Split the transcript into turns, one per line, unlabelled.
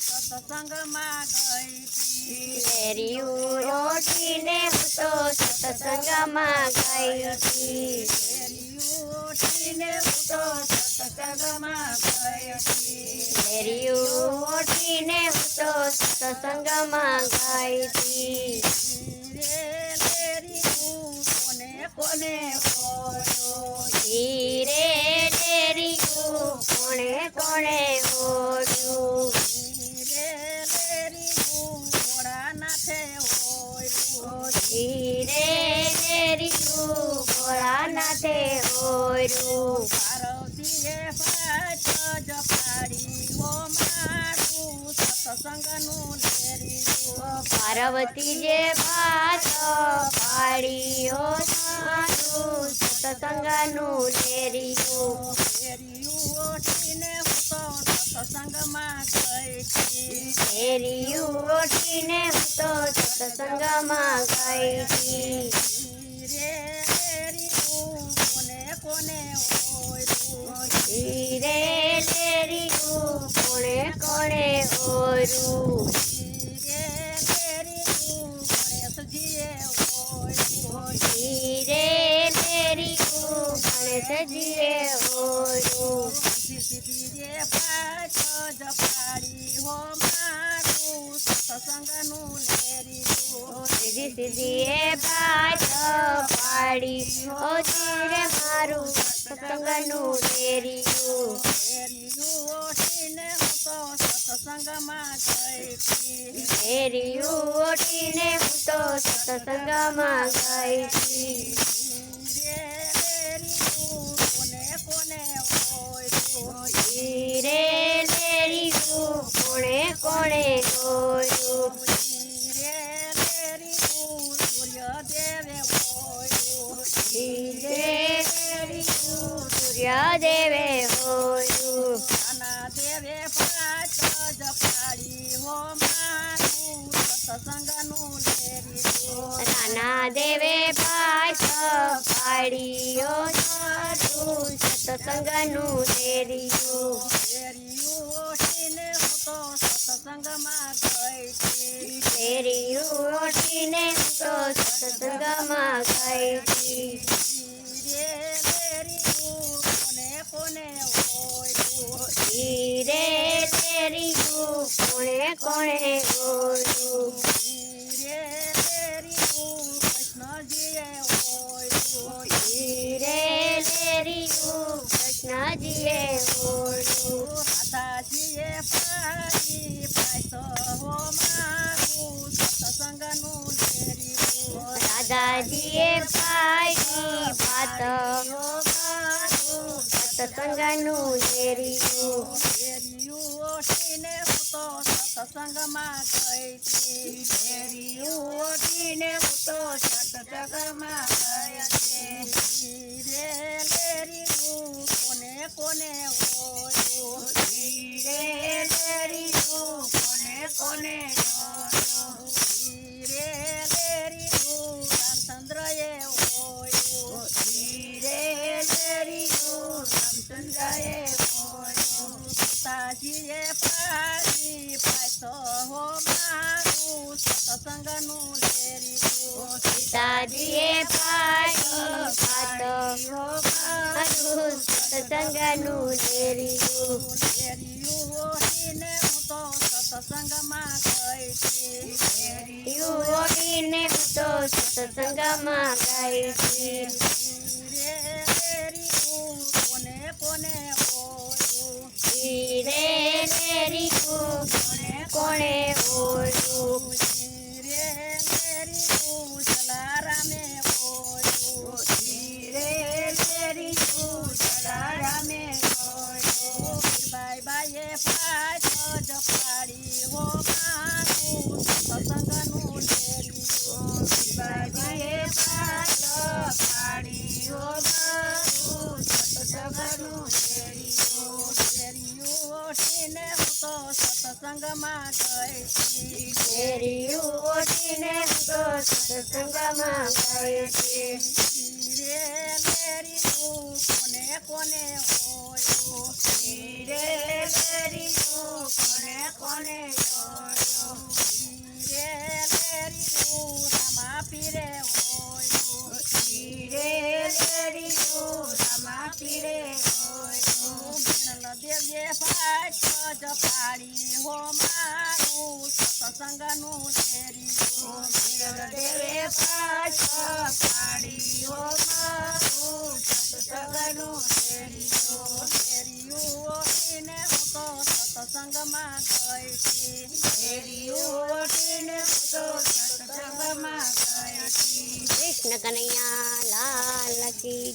સત્સંગમાં ગઈ
કેરીયું ઓઠીને હું તો સત્સંગમાં ગઈ હતી.
કેરીયું ઉઠીને હું તો સત્સંગમાં ગઈ હતી.
કેરીયું ઓઠીને હું તો સત્સંગમાં ગઈ હતી
કોને કોને
ધીરે કોણે ઓળ્યું? ડેરીયું ભોળાનાથે ઓળ્યું
પાર્વતીએ પાછ જપાડી ઓ મારું સત્સંગનું લેરીયું
પાર્વતી જે પાછ પાડીઓ સારું સત્સંગનું લેરિયું
લેરીયું ઓઠીને હું તો સત્સંગમાં ગઈ
લેરિયું ઓઠીને હું તો સત્સંગમાં ગઈ
કોને કોને
ઓરું
ગણેશજીએ
ઓરું
ધીરે પાછો જપાડી હો મારું સત્સંગનું લેરીયું
સીધી સીધી એ પાછ પાડી ઓ ધીરે મારું સત્સંગનું લેરિયું
લેરીયું ઓઠીને હું તો સત્સંગમાં ગઈ
લેરિયું ઓઠીને હું તો સત્સંગમાં ગઈ
ઓળ્યું
ધીરે લેરિયું કોણે કોણે જોયું
રે સૂર્યદેવે ઓળ્યું
ધીરે લેરિયું સૂર્યદેવે હોયું
નાના દેવે પાછો જપાડી હો મારું
નાના દેવે પાછ પાડીઓ સાધુ સત્સંગનું લેરિયું
લેરીયું ઓઠીને હું તો સત્સંગમાં ગઈ હતી
લેરિયું ઓઠીને હું તો સત્સંગમાં ગઈ હતી
રે લેરીયું કોને કોને ઓળ્યું
ધીરે લેરિયું કોણે કોણે ઓળ્યું
રે લેરીયું કૃષ્ણજીએ ઓળ્યું
ધીરે લેરિયું કૃષ્ણજીએ ઓળ્યું
માતાજીએ પાડી હો મારું સત્સંગનું લેરીયું
દાદાજીએ પાડી વાત મારું સત્સંગનું લેરિયું
ઓઠીને હું તો સત્સંગમાં ગઈ હતી. લેરીયું ઓટીને હું તો સત્સંગમાં ગઈ હતી. રે લેરીયું કોને કોને ઓળ્યું રે લેરીયું કોને કોને ઓળ્યું પાડી પાછો હો મારું સત્સંગનું લેરીયું
સીતાજીએ પાડી વાત મારું સત્સંગનું લેરિયું
લેરીયું ઓઠીને હું તો સત્સંગમાં ગઈ હતી
લેરિયું ઓળીને હું તો સત્સંગમાં ગઈ
કોને કોને
કોણે કોણે ઓળીને હું તો સત્સંગમાં ગઈ હતી
રે લેરિયું કોને કોને હોયો
રે લેરિયું કોને કોને જોયો
રે લેરિયું રામા પીરે હોયો
રે લેરિયું રામા પીરે હોયો
ભીણલ દેજે ભાઈ જ પાડી હો મારું સત્સંગનું
પાછ પાડી હો મારું સત્સંગનું
ઓળીને હું તો સત્સંગમાં ગઈ હતી.
શેરીઓ ઓટીને હું તો સત્સંગમાં ગઈ હતી.
કૃષ્ણ કનૈયા લાલ કી